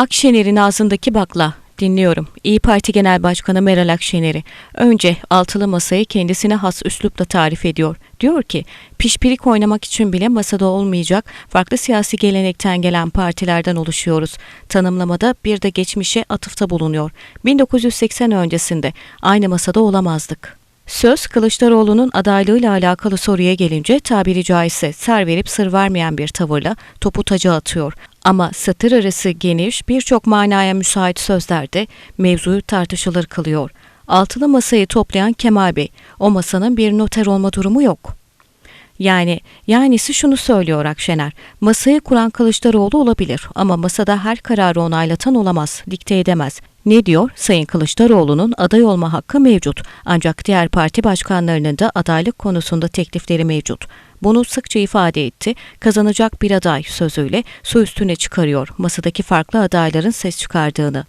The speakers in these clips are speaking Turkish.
Akşener'in ağzındaki bakla. Dinliyorum. İyi Parti Genel Başkanı Meral Akşener'i. Önce altılı masayı kendisine has üslupla tarif ediyor. Diyor ki, pişpirik oynamak için bile masada olmayacak, farklı siyasi gelenekten gelen partilerden oluşuyoruz. Tanımlamada bir de geçmişe atıfta bulunuyor. 1980 öncesinde aynı masada olamazdık. Söz Kılıçdaroğlu'nun adaylığıyla alakalı soruya gelince tabiri caizse ser verip sır vermeyen bir tavırla topu taca atıyor. Ama satır arası geniş birçok manaya müsait sözlerde mevzuyu tartışılır kılıyor. Altılı masayı toplayan Kemal Bey, o masanın bir noter olma durumu yok. Yani yanisi şunu söylüyor Akşener. Masayı kuran Kılıçdaroğlu olabilir ama masada her kararı onaylatan olamaz, dikte edemez. Ne diyor? Sayın Kılıçdaroğlu'nun aday olma hakkı mevcut. Ancak diğer parti başkanlarının da adaylık konusunda teklifleri mevcut. Bunu sıkça ifade etti. Kazanacak bir aday sözüyle su üstüne çıkarıyor masadaki farklı adayların ses çıkardığını.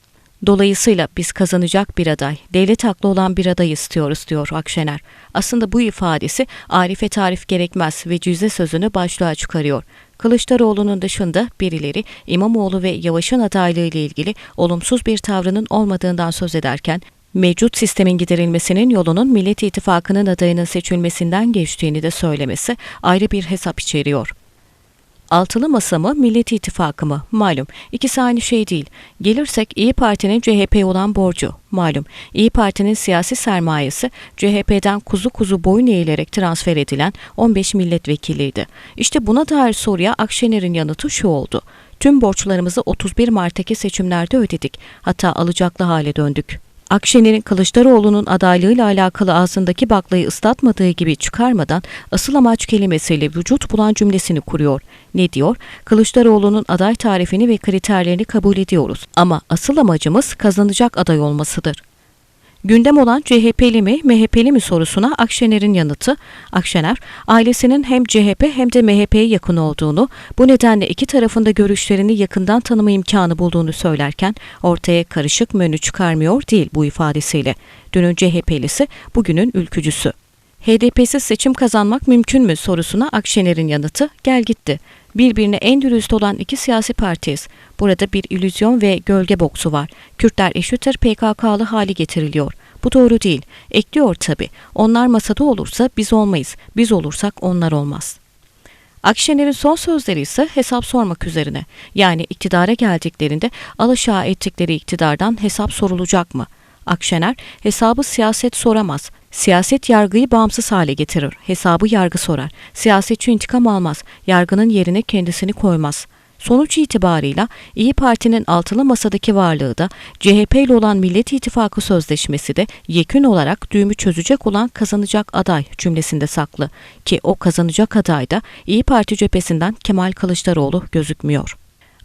Dolayısıyla biz kazanacak bir aday, devlet haklı olan bir aday istiyoruz diyor Akşener. Aslında bu ifadesi Arif'e tarif gerekmez ve cüze sözünü başlığa çıkarıyor. Kılıçdaroğlu'nun dışında birileri İmamoğlu ve Yavaş'ın adaylığı ile ilgili olumsuz bir tavrının olmadığından söz ederken, mevcut sistemin giderilmesinin yolunun Millet İttifakı'nın adayının seçilmesinden geçtiğini de söylemesi ayrı bir hesap içeriyor. Altılı masa mı, Millet İttifakı mı? Malum. İkisi aynı şey değil. Gelirsek İyi Parti'nin CHP olan borcu. Malum. İyi Parti'nin siyasi sermayesi CHP'den kuzu kuzu boyun eğilerek transfer edilen 15 milletvekiliydi. İşte buna dair soruya Akşener'in yanıtı şu oldu. Tüm borçlarımızı 31 Mart'taki seçimlerde ödedik. Hatta alacaklı hale döndük. Akşener'in Kılıçdaroğlu'nun adaylığıyla alakalı ağzındaki baklayı ıslatmadığı gibi çıkarmadan asıl amaç kelimesiyle vücut bulan cümlesini kuruyor. Ne diyor? Kılıçdaroğlu'nun aday tarifini ve kriterlerini kabul ediyoruz. Ama asıl amacımız kazanacak aday olmasıdır. Gündem olan CHP'li mi, MHP'li mi sorusuna Akşener'in yanıtı, Akşener, ailesinin hem CHP hem de MHP'ye yakın olduğunu, bu nedenle iki tarafında görüşlerini yakından tanıma imkanı bulduğunu söylerken, ortaya karışık menü çıkarmıyor değil bu ifadesiyle. Dünün CHP'lisi, bugünün ülkücüsü. HDP'siz seçim kazanmak mümkün mü sorusuna Akşener'in yanıtı gel gitti. Birbirine en dürüst olan iki siyasi partiyiz. Burada bir illüzyon ve gölge boksu var. Kürtler eşittir PKK'lı hali getiriliyor. Bu doğru değil. Ekliyor tabi. Onlar masada olursa biz olmayız. Biz olursak onlar olmaz. Akşener'in son sözleri ise hesap sormak üzerine. Yani iktidara geldiklerinde alaşağı ettikleri iktidardan hesap sorulacak mı? Akşener hesabı siyaset soramaz. Siyaset yargıyı bağımsız hale getirir. Hesabı yargı sorar. Siyasetçi intikam almaz. Yargının yerine kendisini koymaz. Sonuç itibarıyla İyi Parti'nin altılı masadaki varlığı da CHP ile olan Millet İttifakı sözleşmesi de yekün olarak düğümü çözecek olan kazanacak aday cümlesinde saklı ki o kazanacak aday da İyi Parti cephesinden Kemal Kılıçdaroğlu gözükmüyor.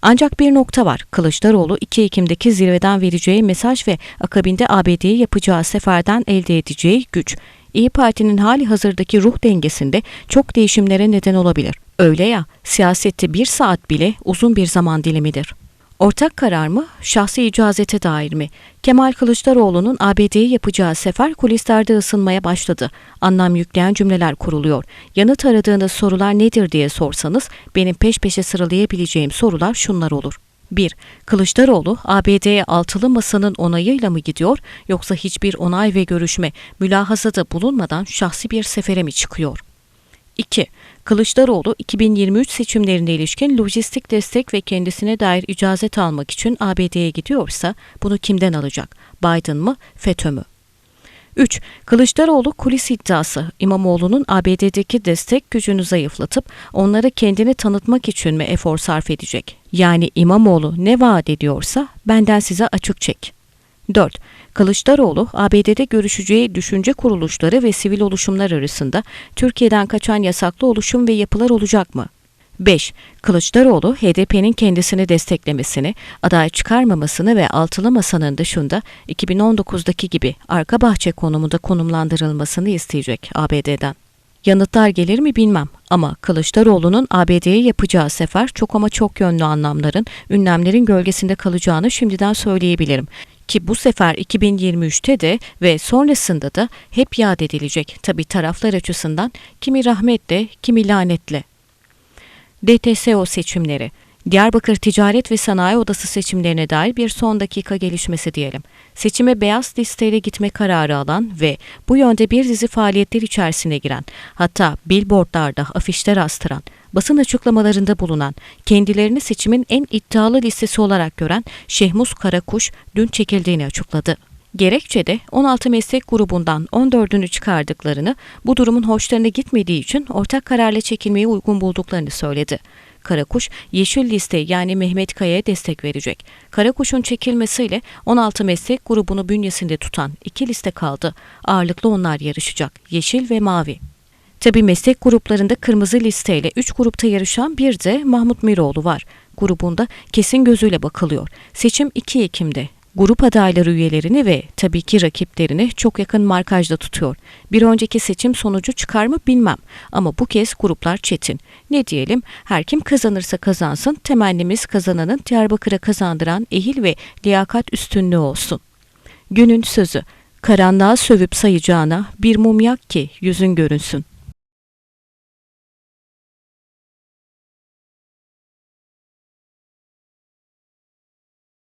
Ancak bir nokta var. Kılıçdaroğlu 2 Ekim'deki zirveden vereceği mesaj ve akabinde ABD'ye yapacağı seferden elde edeceği güç. İyi Parti'nin hali hazırdaki ruh dengesinde çok değişimlere neden olabilir. Öyle ya, siyasette bir saat bile uzun bir zaman dilimidir. Ortak karar mı, şahsi icazete dair mi? Kemal Kılıçdaroğlu'nun ABD'ye yapacağı sefer kulislerde ısınmaya başladı. Anlam yükleyen cümleler kuruluyor. Yanıt aradığınız sorular nedir diye sorsanız benim peş peşe sıralayabileceğim sorular şunlar olur. 1. Kılıçdaroğlu ABD'ye altılı masanın onayıyla mı gidiyor yoksa hiçbir onay ve görüşme mülahazada bulunmadan şahsi bir sefere mi çıkıyor? 2. Kılıçdaroğlu 2023 seçimlerine ilişkin lojistik destek ve kendisine dair icazet almak için ABD'ye gidiyorsa bunu kimden alacak? Biden mı, FETÖ mü? 3. Kılıçdaroğlu kulis iddiası İmamoğlu'nun ABD'deki destek gücünü zayıflatıp onları kendini tanıtmak için mi efor sarf edecek? Yani İmamoğlu ne vaat ediyorsa benden size açık çek. 4. Kılıçdaroğlu, ABD'de görüşeceği düşünce kuruluşları ve sivil oluşumlar arasında Türkiye'den kaçan yasaklı oluşum ve yapılar olacak mı? 5. Kılıçdaroğlu, HDP'nin kendisini desteklemesini, aday çıkarmamasını ve altılı masanın dışında 2019'daki gibi arka bahçe konumunda konumlandırılmasını isteyecek ABD'den. Yanıtlar gelir mi bilmem ama Kılıçdaroğlu'nun ABD'ye yapacağı sefer çok ama çok yönlü anlamların, ünlemlerin gölgesinde kalacağını şimdiden söyleyebilirim ki bu sefer 2023'te de ve sonrasında da hep yad edilecek tabi taraflar açısından kimi rahmetle kimi lanetle. DTSO seçimleri Diyarbakır Ticaret ve Sanayi Odası seçimlerine dair bir son dakika gelişmesi diyelim. Seçime beyaz listeyle gitme kararı alan ve bu yönde bir dizi faaliyetler içerisine giren, hatta billboardlarda afişler astıran, basın açıklamalarında bulunan, kendilerini seçimin en iddialı listesi olarak gören Şehmus Karakuş dün çekildiğini açıkladı. Gerekçede 16 meslek grubundan 14'ünü çıkardıklarını, bu durumun hoşlarına gitmediği için ortak kararla çekilmeyi uygun bulduklarını söyledi. Karakuş, Yeşil Liste yani Mehmet Kaya'ya destek verecek. Karakuş'un çekilmesiyle 16 meslek grubunu bünyesinde tutan iki liste kaldı. Ağırlıklı onlar yarışacak. Yeşil ve Mavi. Tabi meslek gruplarında kırmızı listeyle 3 grupta yarışan bir de Mahmut Miroğlu var. Grubunda kesin gözüyle bakılıyor. Seçim 2 Ekim'de. Grup adayları üyelerini ve tabii ki rakiplerini çok yakın markajda tutuyor. Bir önceki seçim sonucu çıkar mı bilmem ama bu kez gruplar çetin. Ne diyelim her kim kazanırsa kazansın temennimiz kazananın Diyarbakır'a kazandıran ehil ve liyakat üstünlüğü olsun. Günün sözü karanlığa sövüp sayacağına bir mum yak ki yüzün görünsün.